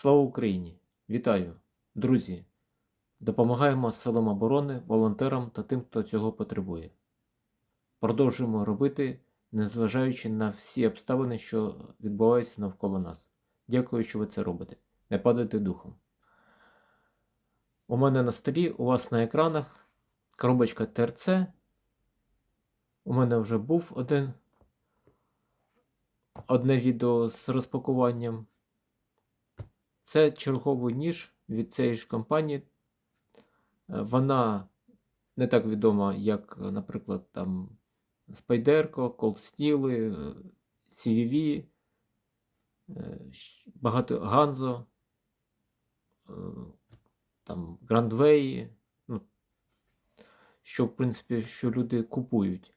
Слава Україні! Вітаю! Друзі! Допомагаємо силам оборони, волонтерам та тим, хто цього потребує. Продовжуємо робити, незважаючи на всі обставини, що відбуваються навколо нас. Дякую, що ви це робите. Не падайте духом. У мене на столі, у вас на екранах коробочка ТРЦ. У мене вже був один, одне відео з розпакуванням. Це черговий ніж від цієї ж компанії. Е, Вона не так відома, як, наприклад, там Спайдерко, Steel, е, CVV, е, багато Ганзо, там Grandway, ну, що, в принципі, що люди купують.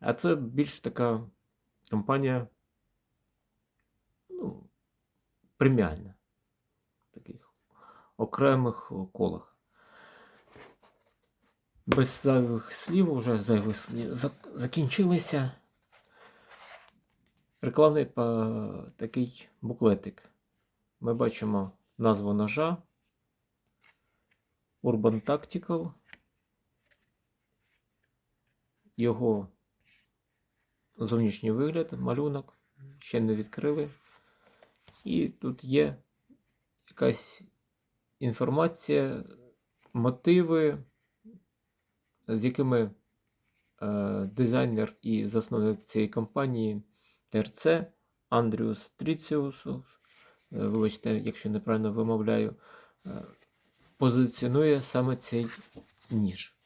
А це більш така компанія, ну, преміальна окремих колах. Без зайвих слів, вже зайвих слів закінчилися. Рекламний па- такий буклетик. Ми бачимо назву ножа Urban Tactical. Його зовнішній вигляд, малюнок. Ще не відкрили. І тут є якась інформація, мотиви, з якими е, дизайнер і засновник цієї компанії ТРЦ Андріус Тріціус, е, вибачте, якщо неправильно вимовляю, е, позиціонує саме цей ніж.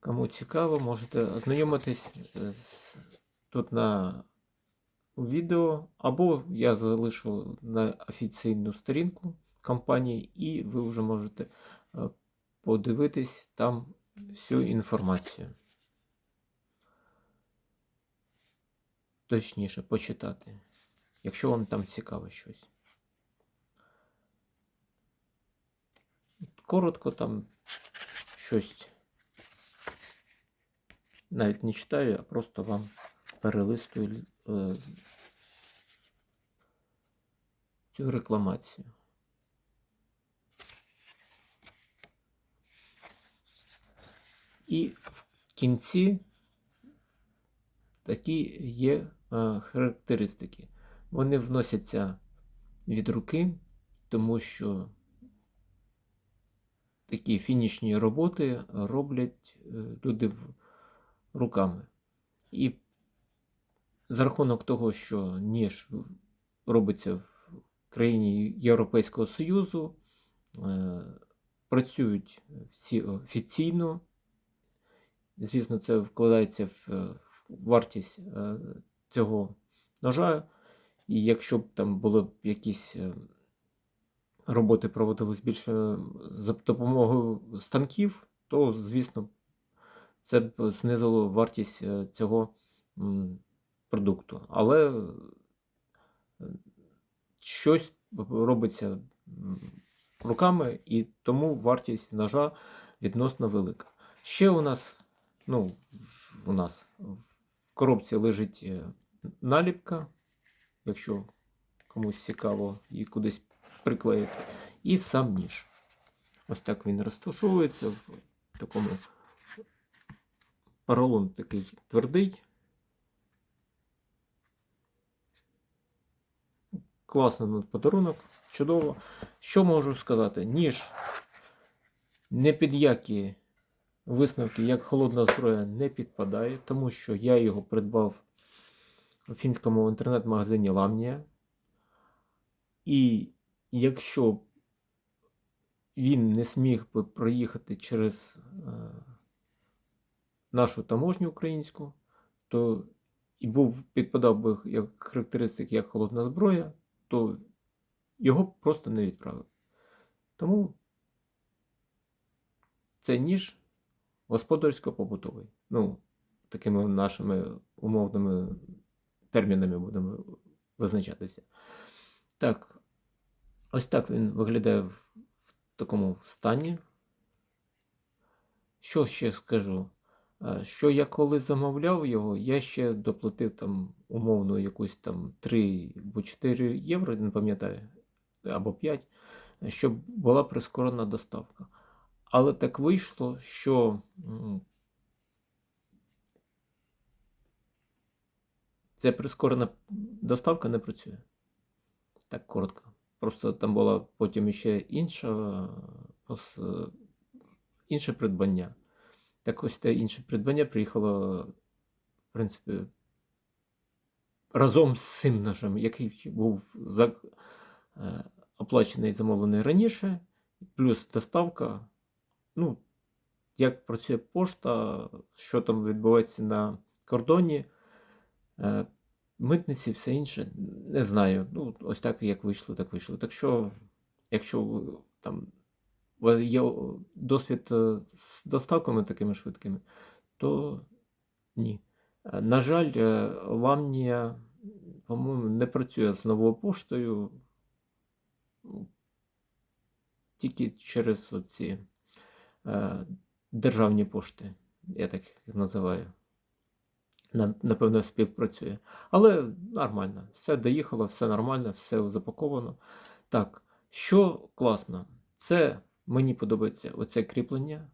Кому цікаво, можете ознайомитись з, тут на відео, або я залишу на офіційну сторінку компанії, і ви вже можете е, подивитись там всю інформацію. Точніше, почитати, якщо вам там цікаво щось. Коротко там щось навіть не читаю, а просто вам перелистую е, цю рекламацію. І в кінці такі є е, характеристики. Вони вносяться від руки, тому що такі фінішні роботи роблять е, люди руками. І за рахунок того, що ніж робиться в країні Європейського Союзу, е, працюють всі офіційно. Звісно, це вкладається в е, вартість е, цього ножа. І якщо б там були б якісь роботи проводились більше за допомогою станків, то, звісно, це б знизило вартість цього продукту. Але е, щось робиться руками, і тому вартість ножа відносно велика. Ще у нас, ну, у нас в коробці лежить е, наліпка, якщо комусь цікаво її кудись приклеїти, і сам ніж. Ось так він розташовується в такому поролон такий твердий. Класний ну, подарунок, чудово. Що можу сказати? Ніж не під які висновки, як холодна зброя, не підпадає, тому що я його придбав у фінському інтернет-магазині Ламнія. І якщо він не сміг би проїхати через е, нашу таможню українську, то і був підпадав би як характеристик як холодна зброя, то його просто не відправили. Тому цей ніж господарсько-побутовий. Ну, такими нашими умовними термінами будемо визначатися. Так, ось так він виглядає в такому стані. Що ще скажу? Е, Що я коли замовляв його, я ще доплатив там умовно якусь там 3 або 4 євро, не пам'ятаю, або 5, щоб була прискорена доставка. Але так вийшло, що ця прискорена доставка не працює. Так коротко. Просто там була потім ще інша, інше придбання. Так ось те інше придбання приїхало, в принципі, разом з цим ножем, який був е, оплачений і замовлений раніше, плюс доставка. Ну, як працює пошта, що там відбувається на кордоні, е, митниці, все інше, не знаю. Ну, ось так, як вийшло, так вийшло. Так що, якщо ви там є досвід е, з доставками такими швидкими, то ні. Е, На жаль, е, Ламнія, по-моєму, не працює з новою поштою. Тільки через оці е, державні пошти, я так їх називаю. Напевно, співпрацює. Але нормально. Все доїхало, все нормально, все запаковано. Так, що класно, це мені подобається оце кріплення.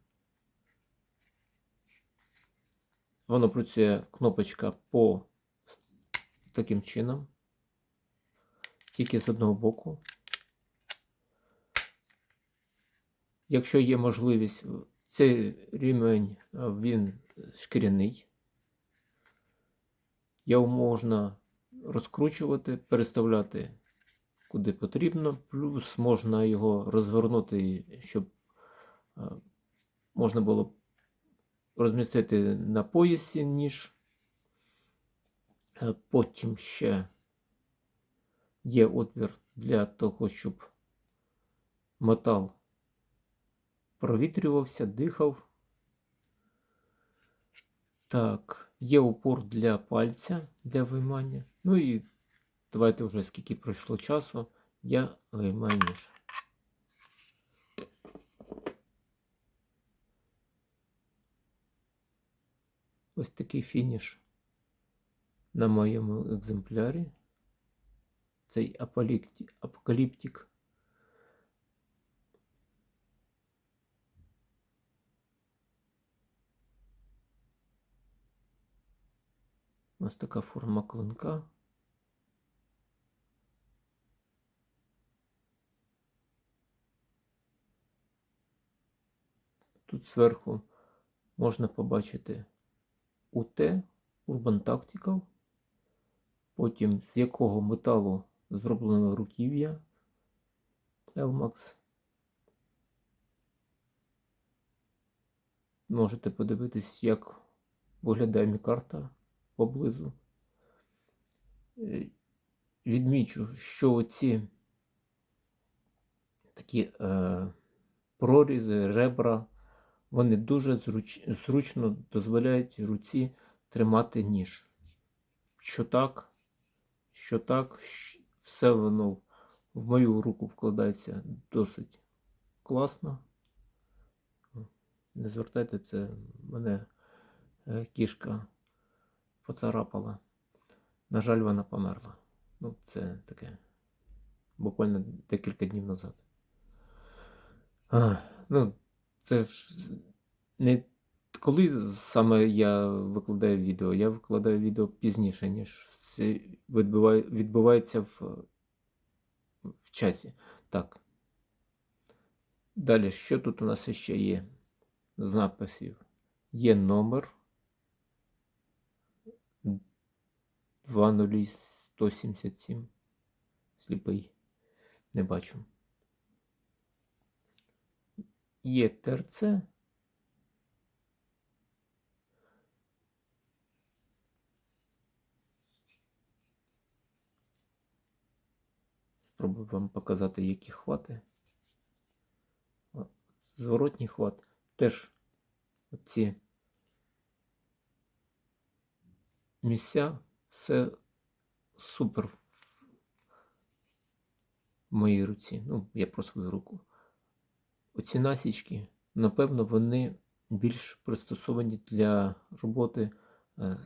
Воно працює кнопочка по таким чином. Тільки з одного боку. Якщо є можливість, цей рівень він шкіряний. Його можна розкручувати, переставляти куди потрібно, плюс можна його розвернути, щоб е, можна було розмістити на поясі ніж. Е, Потім ще є отвір для того, щоб метал провітрювався, дихав. Так, є упор для пальця для виймання. Ну і давайте вже скільки пройшло часу, я виймаю ніж. Ось такий фініш на моєму екземплярі. Цей апокаліптик. Ось така форма клинка. Тут зверху можна побачити УТ, Urban Tactical, потім з якого металу зроблено руків'я Elmax. Можете подивитись, як виглядає мікарта поблизу. Е, Відмічу, що оці такі е, прорізи, ребра, вони дуже зруч, зручно дозволяють руці тримати ніж. Що так, що так, все воно в мою руку вкладається досить класно. Не звертайте це, мене е, кішка поцарапала. На жаль, вона померла. Ну, це таке. Буквально декілька днів назад. А, ну, це ж не коли саме я викладаю відео, я викладаю відео пізніше, ніж це відбуває, відбувається в, в часі. Так. Далі, що тут у нас ще є? З написів. Є номер 20177. Сліпий. Не бачу. Є ТРЦ. Спробую вам показати, які хвати. Зворотній хват. Теж ці місця все супер в моїй руці. Ну, я про свою руку. Оці насічки, напевно, вони більш пристосовані для роботи е,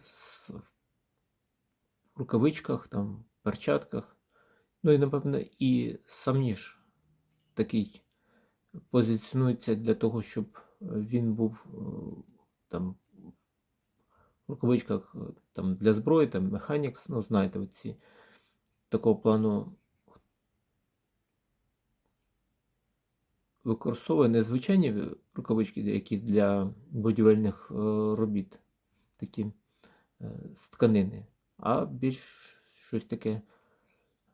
в рукавичках, там, перчатках. Ну і, напевно, і сам ніж такий позиціонується для того, щоб е, він був е, там в рукавичках там, для зброї, там Mechanics, ну, знаєте, оці такого плану використовує не звичайні рукавички, які для будівельних е, робіт, такі е, з тканини, а більш щось таке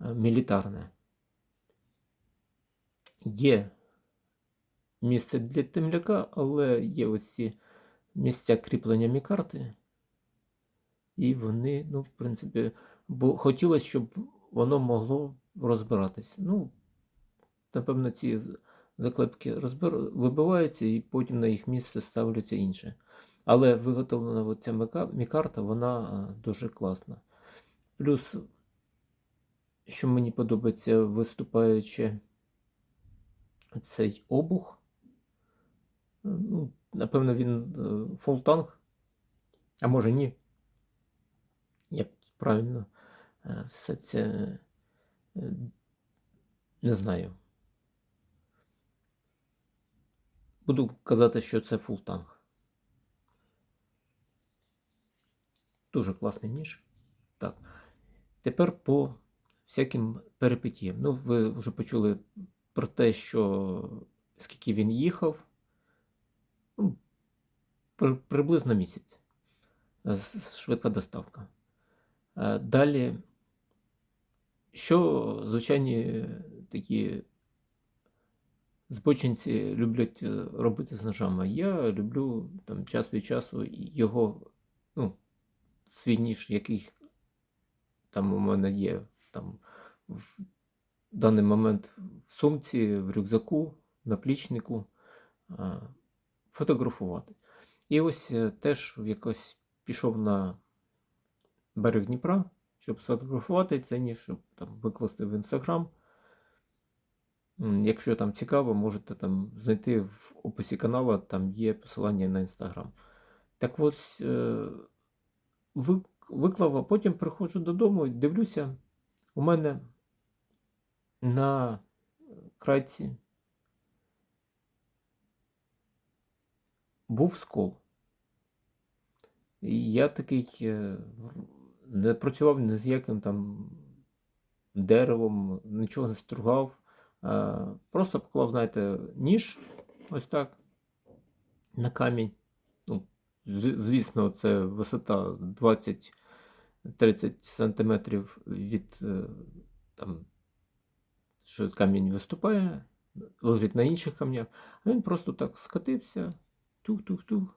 е, мілітарне. Є місце для темляка, але є оці місця кріплення мікарти, і вони, ну, в принципі, бо хотілося, щоб воно могло розбиратись. Ну, напевно, ці заклепки розбир... вибиваються і потім на їх місце ставляться інше. Але виготовлена оця мікарта, вона дуже класна. Плюс, що мені подобається, виступаючи цей обух. Е, Ну, напевно, він е, фултанг, а може ні. Як правильно е, все це е, не знаю. Буду казати, що це фултанг. Дуже класний ніж. Так. Тепер по всяким перипетіям. Ну, ви вже почули про те, що скільки він їхав. Ну, при- приблизно місяць. Швидка доставка. Е, Далі, що звичайні такі збочинці люблять е, робити з ножами. Я люблю там час від часу його, ну, свій ніж, який там у мене є там в даний момент в сумці, в рюкзаку, на плічнику а, фотографувати. І ось е, теж якось пішов на берег Дніпра, щоб сфотографувати цей ніж, щоб там викласти в інстаграм. Якщо там цікаво, можете там знайти в описі каналу, там є посилання на інстаграм. Так от, е, виклав, а потім приходжу додому і дивлюся, у мене на крайці був скол. І я такий е, не працював ні з яким там деревом, нічого не стругав. Е, Просто поклав, знаєте, ніж ось так на камінь. Ну, звісно, це висота 20-30 сантиметрів від е, там, що камінь виступає, лежить на інших камнях. А він просто так скатився, тух-тух-тух.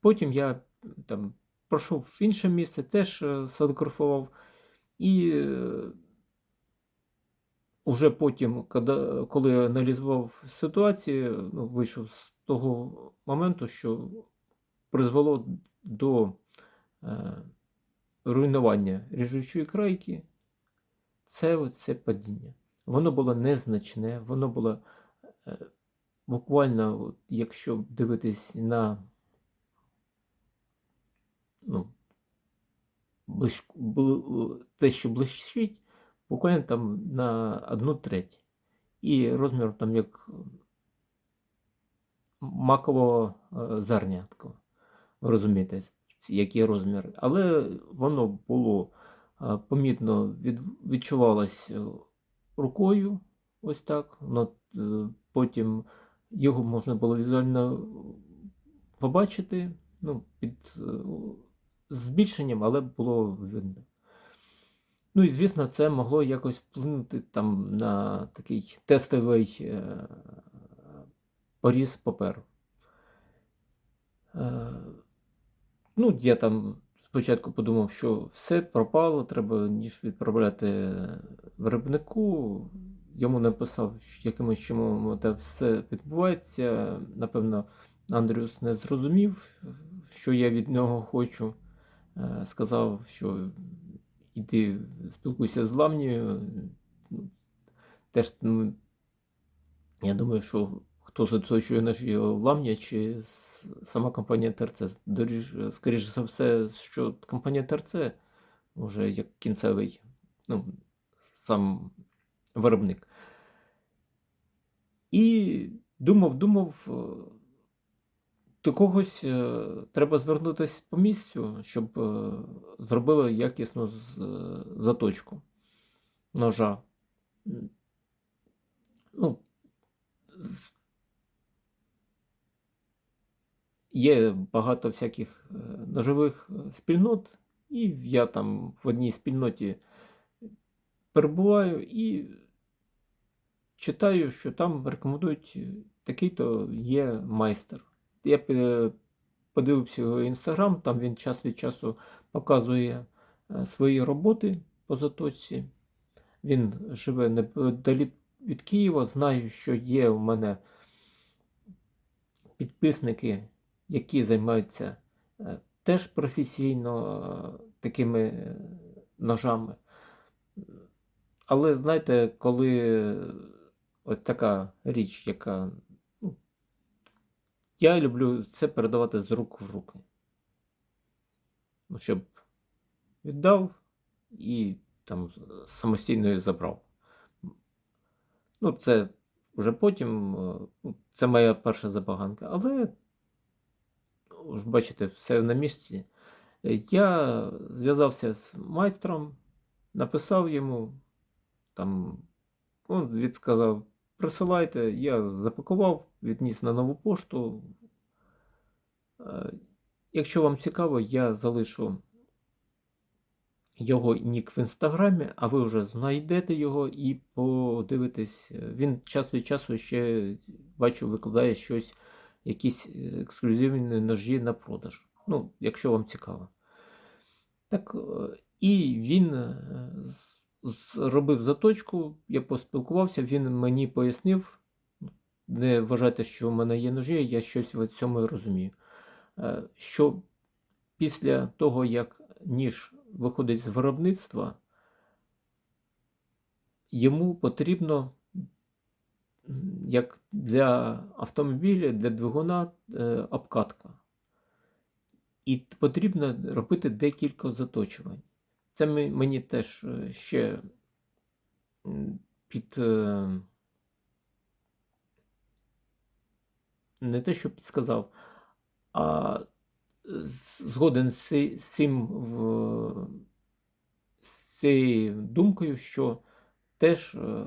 Потім я там пройшов в інше місце, теж е, сфотографував. І уже потім, коли, аналізував ситуацію, ну, вийшов з того моменту, що призвело до е, руйнування ріжучої крайки, це оце падіння. Воно було незначне, воно було е, буквально, от, якщо дивитись на ну, блищ, бу- те, що блищить, буквально там на одну треть. І розмір там як макового е. Ви розумієте, який розмір. Але воно було е, помітно від, відчувалось е, рукою, ось так. Воно, е, потім його можна було візуально побачити ну, під збільшенням, але було видно. Ну і звісно, це могло якось вплинути там на такий тестовий е, поріз паперу. Е, ну, я там спочатку подумав, що все пропало, треба ніж відправляти виробнику. Йому написав, якимось чином це все відбувається. Напевно, Андрюс не зрозумів, що я від нього хочу. Е, Сказав, що іди спілкуйся з Ламнією. Ну, Теж, ну, я думаю, що хто заточує ножі ламня чи сама компанія ТРЦ. Скоріше за все, що компанія ТРЦ вже як кінцевий, ну, сам виробник. І думав, думав, до когось е, треба звернутися по місцю, щоб е, зробили якісну е, заточку ножа. Ну, є багато всяких ножових спільнот, і я там в одній спільноті перебуваю і читаю, що там рекомендують такий-то є майстер. Я подивився його інстаграм, там він час від часу показує е, свої роботи по заточці. Він живе неподалік від Києва. Знаю, що є у мене підписники, які займаються е, теж професійно е, такими е, ножами. Але знаєте, коли от така річ, яка. Я люблю це передавати з рук в руки. Ну, щоб віддав і там самостійно і забрав. Ну, це вже потім, е, ну, це моя перша забаганка, але ну, ж бачите, все на місці. Я зв'язався з майстром, написав йому, там, він відсказав, присилайте, я запакував, відніс на нову пошту. Е, Якщо вам цікаво, я залишу його нік в інстаграмі, а ви вже знайдете його і подивитесь. Він час від часу ще бачу, викладає щось, якісь е, ексклюзивні ножі на продаж. Ну, якщо вам цікаво. Так, е, і він зробив заточку, я поспілкувався, він мені пояснив. Не вважайте, що в мене є ножі, я щось в цьому розумію. Е, Що після того, як ніж виходить з виробництва, йому потрібно, як для автомобіля, для двигуна, е, обкатка. І потрібно робити декілька заточувань. Це ми- мені теж е, ще під. е, Не те, що підсказав, а згоден з цим з цією думкою, що теж е,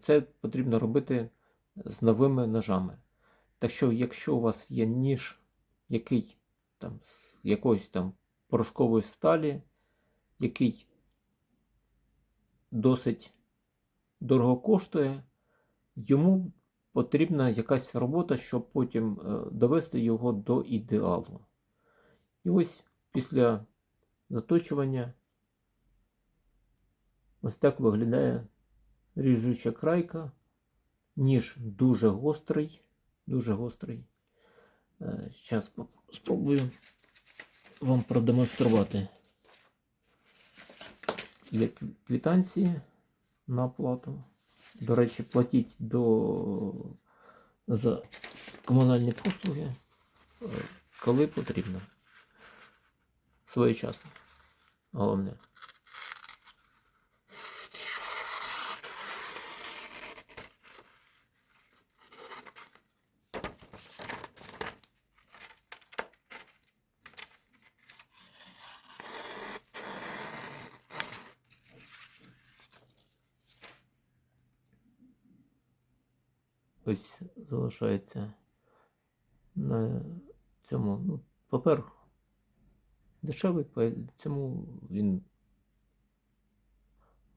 це потрібно робити з новими ножами. Так що, якщо у вас є ніж, який там з якоїсь там порошкової сталі, який досить дорого коштує, йому потрібна якась робота, щоб потім е, довести його до ідеалу. І ось після заточування ось так виглядає ріжуча крайка. Ніж дуже гострий, дуже гострий. Зараз спробую вам продемонструвати Є квитанції на оплату. До речі, платіть до... за комунальні послуги, е, коли потрібно. Своєчасно. Головне. Ось залишається на цьому ну, папер дешевий, по цьому він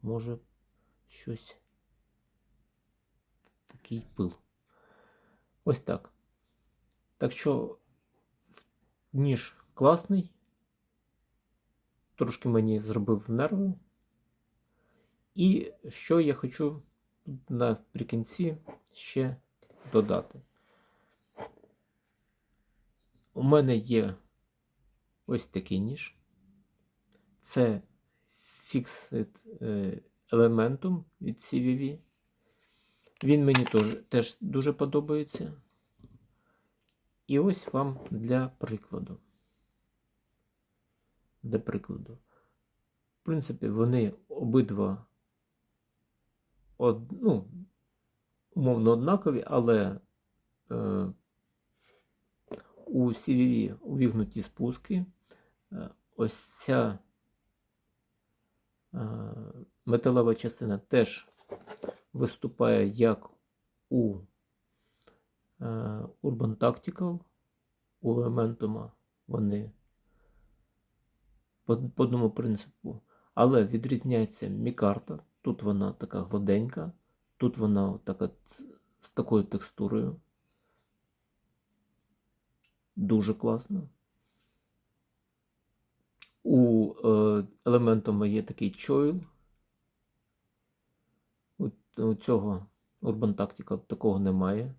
може щось такий пил. Ось так. Так що ніж класний, трошки мені зробив нерви. І що я хочу наприкінці ще додати. У мене є ось такий ніж. Це Fixed е, Elementum від CVV. Він мені теж, теж дуже подобається. І ось вам для прикладу. Для прикладу. В принципі, вони обидва од, ну, умовно однакові, але е, у CVV увігнуті спуски. Е, ось ця е, металева частина теж виступає як у е, Urban Tactical, у Elementum вони по, по одному принципу. Але відрізняється мікарта. Тут вона така гладенька, тут вона така з такою текстурою. Дуже класно. У е, елементом є такий чойл. У, у цього Urban Tactica такого немає.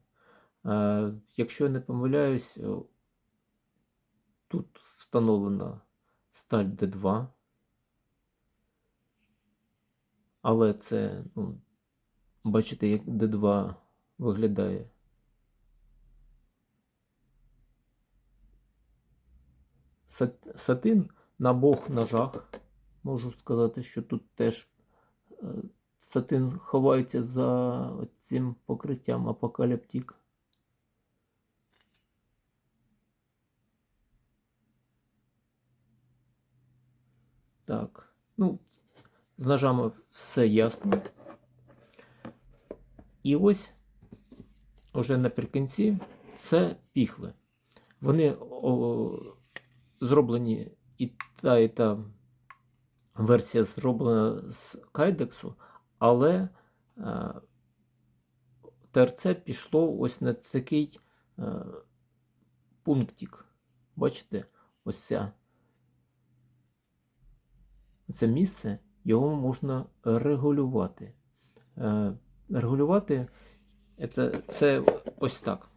Е, якщо я не помиляюсь, е, тут встановлена сталь D2. Але це, ну, бачите, як D2 виглядає. Сатин на обох ножах. Можу сказати, що тут теж е, сатин ховається за цим покриттям апокаліптик. Так, ну, з ножами все ясно. І ось уже наприкінці це піхви. Вони о, зроблені і та, і та версія зроблена з кайдексу, але е, ТРЦ пішло ось на такий е, пунктик. Бачите, ось ця. Це місце, його можна регулювати. Е, регулювати це, це ось так.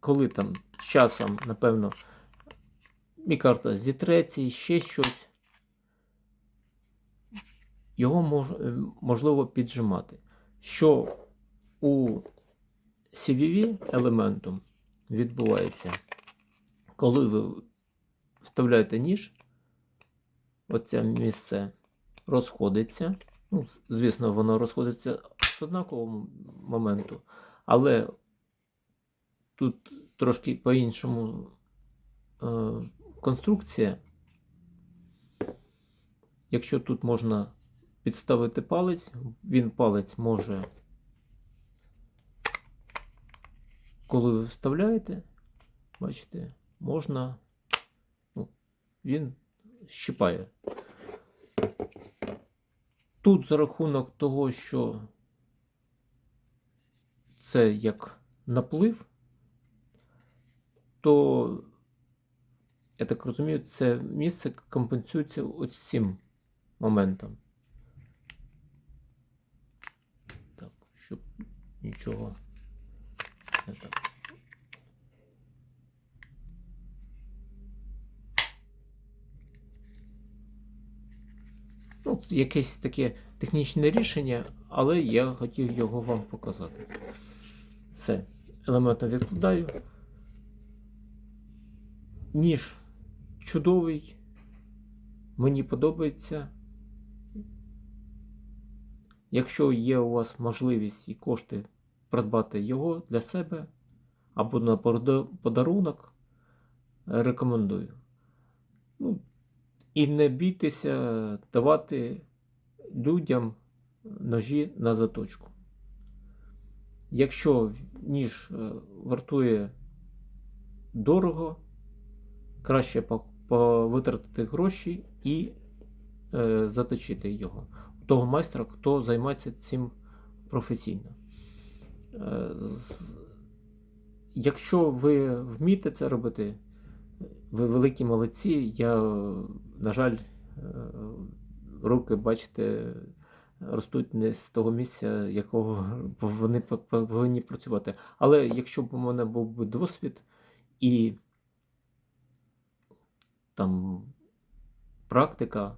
Коли там з часом, напевно, мікарта зітреться, ще щось, його мож, е, можливо піджимати. Що у CVV елементом відбувається, коли ви вставляєте ніж, оце місце розходиться. Ну, звісно, воно розходиться з однакового моменту, але тут трошки по-іншому е, конструкція. Якщо тут можна підставити палець, він палець може, коли ви вставляєте, бачите, можна, ну, він щипає. Тут за рахунок того, що це як наплив, то, я так розумію, це місце компенсується ось цим моментом. Так, щоб нічого не так. Ну, якесь таке технічне рішення, але я хотів його вам показати. Все, елементом відкладаю. Ніж чудовий, мені подобається. Якщо є у вас можливість і кошти придбати його для себе або на подарунок, рекомендую. Ну, і не бійтеся давати людям ножі на заточку. Якщо ніж е, вартує дорого, краще повитратити гроші і е, заточити його. Того майстра, хто займається цим професійно. Е, Якщо ви вмієте це робити, ви великі молодці. Я, на жаль, е, руки, бачите, ростуть не з того місця, якого вони повинні працювати. Але якщо б у мене був би досвід і там практика,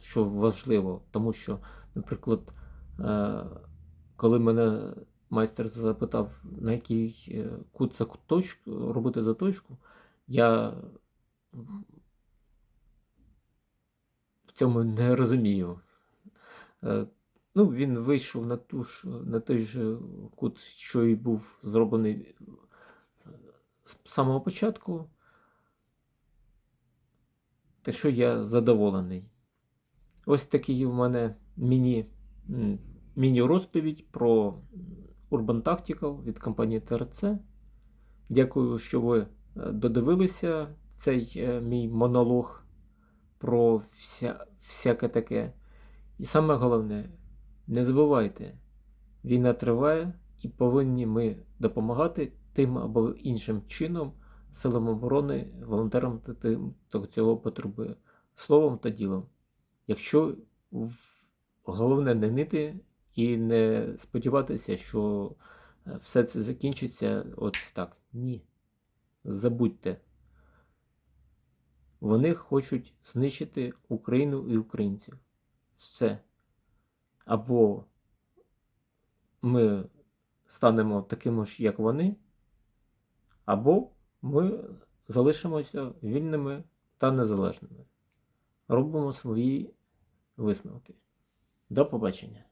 що важливо, тому що, наприклад, е, коли мене майстер запитав, на який е, кут за точку, робити заточку, я в цьому не розумію. Е, Ну, він вийшов на, ту ж, на той же кут, що і був зроблений е, з самого початку. Так що я задоволений. Ось такий у мене міні-розповідь про Urban Tactical від компанії ТРЦ. Дякую, що ви додивилися цей е, мій монолог про вся, всяке таке. І саме головне, не забувайте, війна триває і повинні ми допомагати тим або іншим чином силам оборони, волонтерам та тим, хто цього потребує, словом та ділом. Якщо головне не нити і не сподіватися, що е, все це закінчиться от так. Ні. Забудьте. Вони хочуть знищити Україну і українців. Все. Або ми станемо такими ж, як вони, або ми залишимося вільними та незалежними. Робимо свої висновки. До побачення.